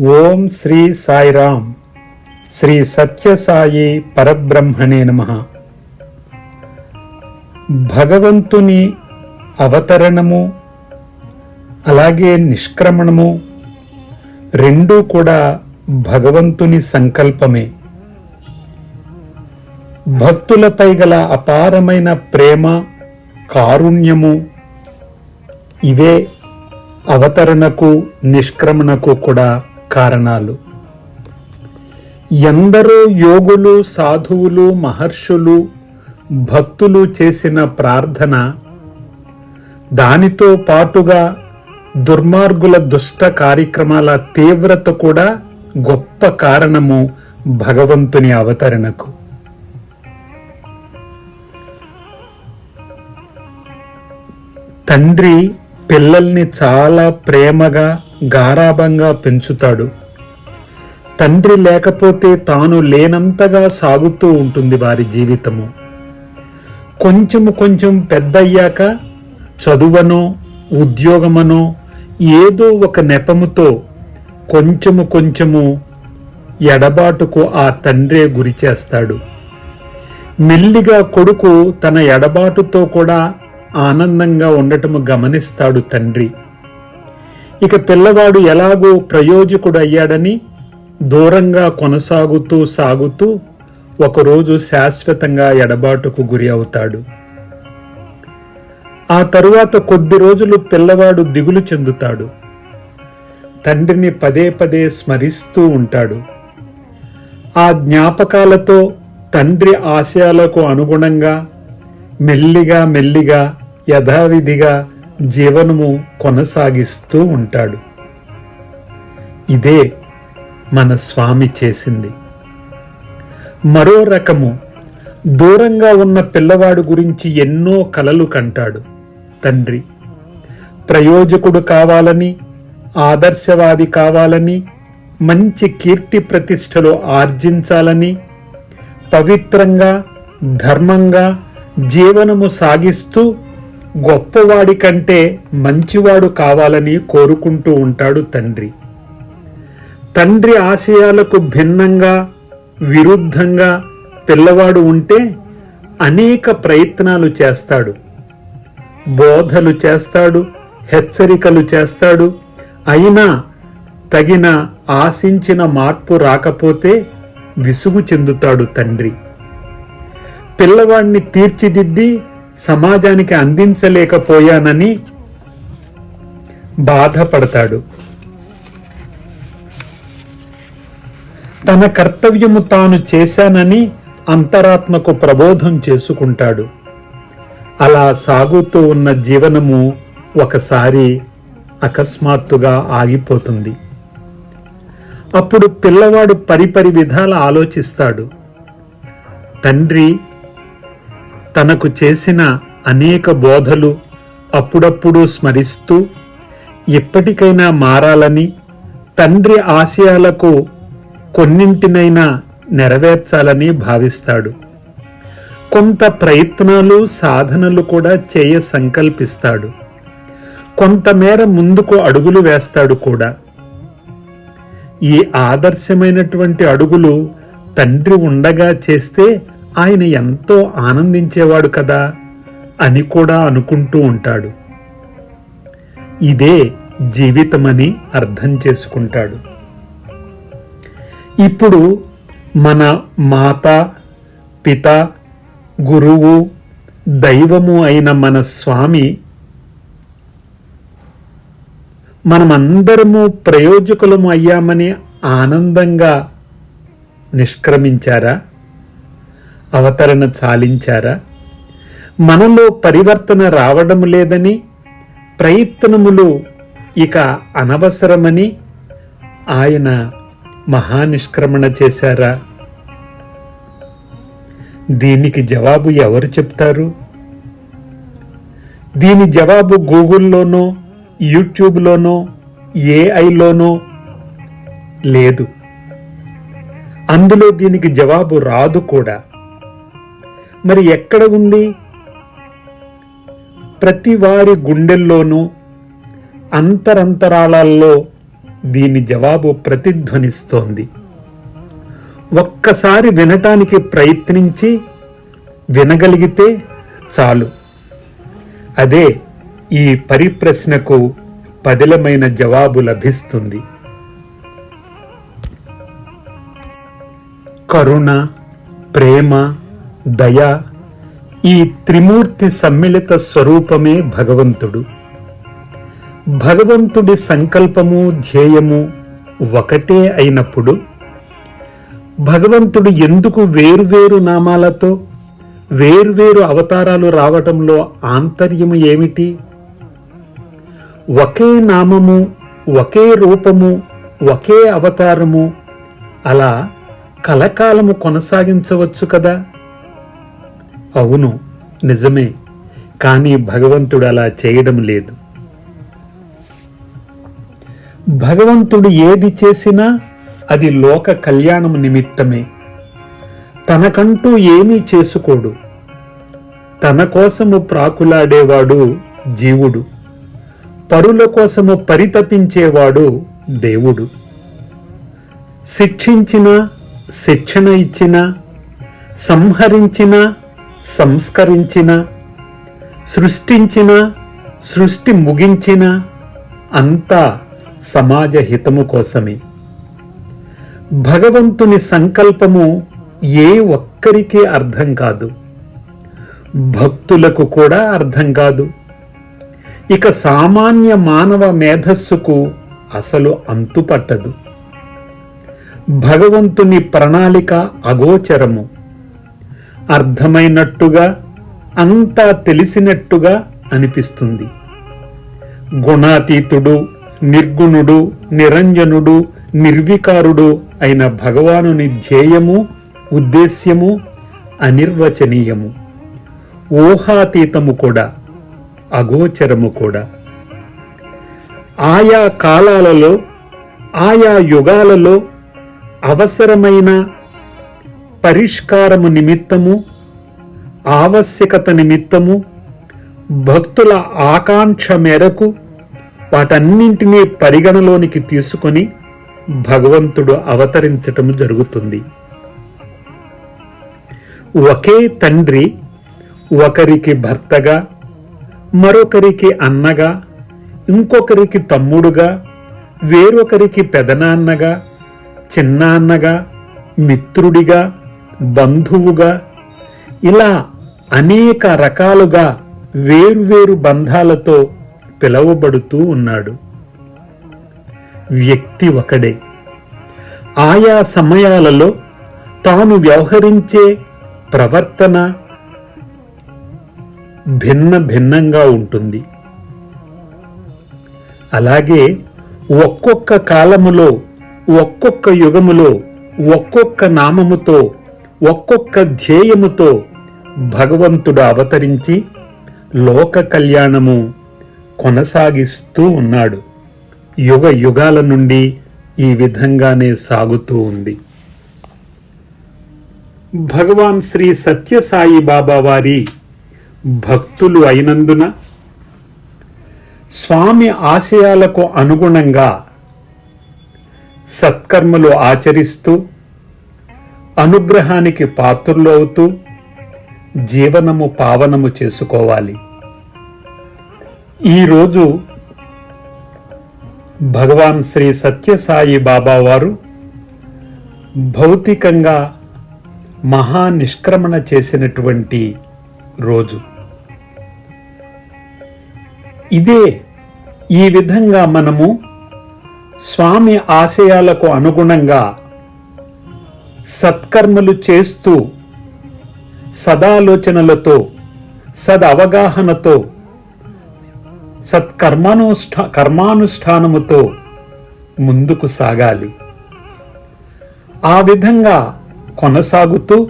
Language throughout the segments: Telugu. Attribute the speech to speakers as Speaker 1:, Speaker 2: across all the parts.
Speaker 1: ఓం శ్రీ సాయిరామ్. శ్రీ సత్యసాయి పరబ్రహ్మణే నమ. భగవంతుని అవతరణము అలాగే నిష్క్రమణము రెండూ కూడా భగవంతుని సంకల్పమే. భక్తులపై గల అపారమైన ప్రేమ కారుణ్యము ఇవే అవతరణకు నిష్క్రమణకు కూడా కారణాలు. ఎందరో యోగులు సాధువులు మహర్షులు భక్తులు చేసిన ప్రార్థన దానితో పాటుగా దుర్మార్గుల దుష్ట కార్యక్రమాల తీవ్రత కూడా గొప్ప కారణము భగవంతుని అవతరణకు. తండ్రి పిల్లల్ని చాలా ప్రేమగా గారాభంగా పెంచుతాడు. తండ్రి లేకపోతే తాను లేనంతగా సాగుతూ ఉంటుంది వారి జీవితము. కొంచెము కొంచెం పెద్దయ్యాక చదువనో ఉద్యోగమనో ఏదో ఒక నెపముతో కొంచెము కొంచెము ఎడబాటుకు ఆ తండ్రే గురి చేస్తాడు. మెల్లిగా కొడుకు తన ఎడబాటుతో కూడా ఆనందంగా ఉండటము గమనిస్తాడు తండ్రి. ఇక పిల్లవాడు ఎలాగో ప్రయోజకుడయ్యాడని దూరంగా కొనసాగుతూ సాగుతూ ఒకరోజు శాశ్వతంగా ఎడబాటుకు గురి అవుతాడు. ఆ తరువాత కొద్ది రోజులు పిల్లవాడు దిగులు చెందుతాడు. తండ్రిని పదే పదే స్మరిస్తూ ఉంటాడు. ఆ జ్ఞాపకాలతో తండ్రి ఆశయాలకు అనుగుణంగా మెల్లిగా మెల్లిగా యథావిధిగా జీవనము కొనసాగిస్తూ ఉంటాడు. ఇదే మన స్వామి చేసింది. మరో రకము దూరంగా ఉన్న పిల్లవాడు గురించి ఎన్నో కలలు కంటాడు. తండ్రి ప్రయోజకుడు కావాలని ఆదర్శవాది కావాలని మంచి కీర్తి ప్రతిష్టలు ఆర్జించాలని పవిత్రంగా ధర్మంగా జీవనము సాగిస్తూ గొప్పవాడి కంటే మంచివాడు కావాలని కోరుకుంటూ ఉంటాడు తండ్రి. తండ్రి ఆశయాలకు భిన్నంగా విరుద్ధంగా పిల్లవాడు ఉంటే అనేక ప్రయత్నాలు చేస్తాడు. బోధలు చేస్తాడు హెచ్చరికలు చేస్తాడు. అయినా తగిన ఆశించిన మార్పు రాకపోతే విసుగు చెందుతాడు తండ్రి. పిల్లవాడిని తీర్చిదిద్ది సమాజానికి అందించలేకపోయానని బాధపడతాడు. తన కర్తవ్యము తాను చేశానని అంతరాత్మకు ప్రబోధం చేసుకుంటాడు. అలా సాగుతూ ఉన్న జీవనము ఒకసారి అకస్మాత్తుగా ఆగిపోతుంది. అప్పుడు పిల్లవాడు పరిపరి విధాల ఆలోచిస్తాడు. తండ్రి తనకు చేసిన అనేక బోధలు అప్పుడప్పుడు స్మరిస్తూ ఎప్పటికైనా మారాలని తండ్రి ఆశయాలకు కొన్నింటినైనా నెరవేర్చాలని భావిస్తాడు. కొంత ప్రయత్నాలు సాధనలు కూడా చేయ సంకల్పిస్తాడు. కొంతమేర ముందుకు అడుగులు వేస్తాడు కూడా. ఈ ఆదర్శమైనటువంటి అడుగులు తండ్రి ఉండగా చేస్తే ఆయన ఎంతో ఆనందించేవాడు కదా అని కూడా అనుకుంటూ ఉంటాడు. ఇదే జీవితమని అర్థం చేసుకుంటాడు. ఇప్పుడు మన మాత పిత గురువు దైవము అయిన మన స్వామి మనమందరము ప్రయోజకులము అయ్యామని ఆనందంగా నిష్క్రమించారా? అవతరణ చాలించారా? మనలో పరివర్తన రావడం లేదని ప్రయత్నములు ఇక అనవసరమని ఆయన మహానిష్క్రమణ చేశారా? దీనికి జవాబు ఎవరు చెప్తారు? దీని జవాబు గూగుల్లోనో యూట్యూబ్లోనో ఏఐలోనో లేదు. అందులో దీనికి జవాబు రాదు కూడా. మరి ఎక్కడ ఉంది? ప్రతి వారి గుండెల్లోనూ అంతరంతరాళాల్లో దీని జవాబు ప్రతిధ్వనిస్తోంది. ఒక్కసారి వినటానికి ప్రయత్నించి వినగలిగితే చాలు. అదే ఈ పరిప్రశ్నకు పదిలమైన జవాబు లభిస్తుంది. కరుణ ప్రేమ దయ ఈ త్రిమూర్తి సమ్మిళిత స్వరూపమే భగవంతుడు. భగవంతుడి సంకల్పము ధ్యేయము ఒకటే అయినప్పుడు భగవంతుడు ఎందుకు వేరువేరు నామాలతో వేర్వేరు అవతారాలు రావటంలో ఆంతర్యము ఏమిటి? ఒకే నామము ఒకే రూపము ఒకే అవతారము అలా కలకాలము కొనసాగించవచ్చు కదా? అవును నిజమే. కానీ భగవంతుడు అలా చేయడం లేదు. భగవంతుడు ఏది చేసినా అది లోక కళ్యాణం నిమిత్తమే. తనకంటూ ఏమీ చేసుకోడు. తన కోసము ప్రాకులాడేవాడు జీవుడు. పరుల కోసము పరితపించేవాడు దేవుడు. శిక్షించిన శిక్షణ ఇచ్చిన సంహరించిన సంస్కరించిన సృష్టించిన సృష్టి ముగించిన అంతా సమాజ హితము కోసమే. భగవంతుని సంకల్పము ఏ ఒక్కరికి అర్థం కాదు. భక్తులకు కూడా అర్థం కాదు. ఇక సామాన్య మానవ మేధస్సుకు అసలు అంతుపట్టదు. భగవంతుని ప్రణాళిక అగోచరము. అర్థమైనట్టుగా అంతా తెలిసినట్టుగా అనిపిస్తుంది. గుణాతీతుడు నిర్గుణుడు నిరంజనుడు నిర్వికారుడు అయిన భగవానుని ధ్యేయము ఉద్దేశ్యము అనిర్వచనీయము. ఊహాతీతము కూడా అగోచరము కూడా. ఆయా కాలాలలో ఆయా యుగాలలో అవసరమైన పరిష్కారము నిమిత్తము ఆవశ్యకత నిమిత్తము భక్తుల ఆకాంక్ష మేరకు వాటన్నింటినీ పరిగణలోనికి తీసుకొని భగవంతుడు అవతరించటం జరుగుతుంది. ఒకే తండ్రి ఒకరికి భర్తగా మరొకరికి అన్నగా ఇంకొకరికి తమ్ముడుగా వేరొకరికి పెదనాన్నగా చిన్నాన్నగా మిత్రుడిగా బంధువుగా ఇలా అనేక రకాలుగా వేర్వేరు బంధాలతో పిలవబడుతూ ఉన్నాడు. వ్యక్తి ఒకడే. ఆయా సమయాలలో తాను వ్యవహరించే ప్రవర్తన భిన్న భిన్నంగా ఉంటుంది. అలాగే ఒక్కొక్క కాలములో ఒక్కొక్క యుగములో ఒక్కొక్క నామముతో ఒక్కొక్క ధ్యేయముతో భగవంతుడు అవతరించి లోక కళ్యాణము కొనసాగిస్తూ ఉన్నాడు. యుగ యుగాల నుండి ఈ విధంగానే సాగుతూ ఉంది. భగవాన్ శ్రీ సత్యసాయి బాబా వారి భక్తులు అయినందున స్వామి ఆశయాలకు అనుగుణంగా సత్కర్మలు ఆచరిస్తూ అనుగ్రహానికి పాత్రులు అవుతూ జీవనము పావనము చేసుకోవాలి. ఈరోజు భగవాన్ శ్రీ సత్యసాయి బాబా వారు భౌతికంగా మహా నిష్క్రమణ చేసినటువంటి రోజు. ఇదే ఈ విధంగా మనము స్వామి ఆశయాలకు అనుగుణంగా సత్కర్మలు చేస్తూ సదాలోచనలతో సదవగాహనతో సత్కర్మానుష్ఠా కర్మానుష్ఠానముతో ముందుకు సాగాలి. ఆ విధంగా కొనసాగుతూ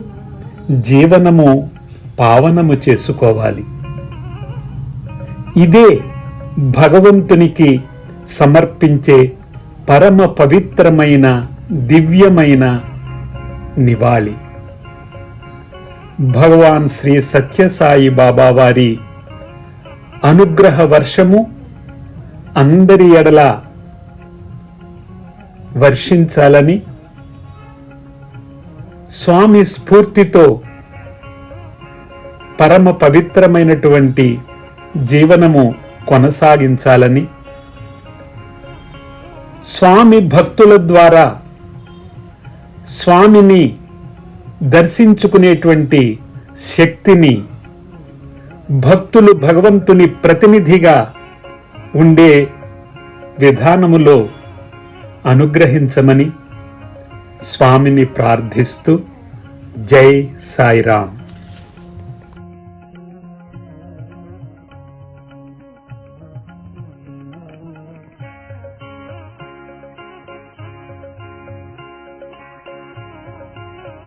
Speaker 1: జీవనము పావనము చేసుకోవాలి. ఇదే భగవంతునికి సమర్పించే పరమ పవిత్రమైన దివ్యమైన నివాళి భగవాన్ శ్రీ సత్యసాయి బాబా వారి అనుగ్రహ వర్షము అందరి ఎడల వర్షించాలని స్వామి స్ఫూర్తితో పరమ పవిత్రమైనటువంటి జీవనము కొనసాగించాలని స్వామి భక్తుల ద్వారా స్వామిని దర్శించుకునేటువంటి శక్తిని భక్తులు భగవంతుని ప్రతినిధిగా ఉండే విధానములో అనుగ్రహించమని స్వామిని ప్రార్థిస్తూ జై సాయిరాం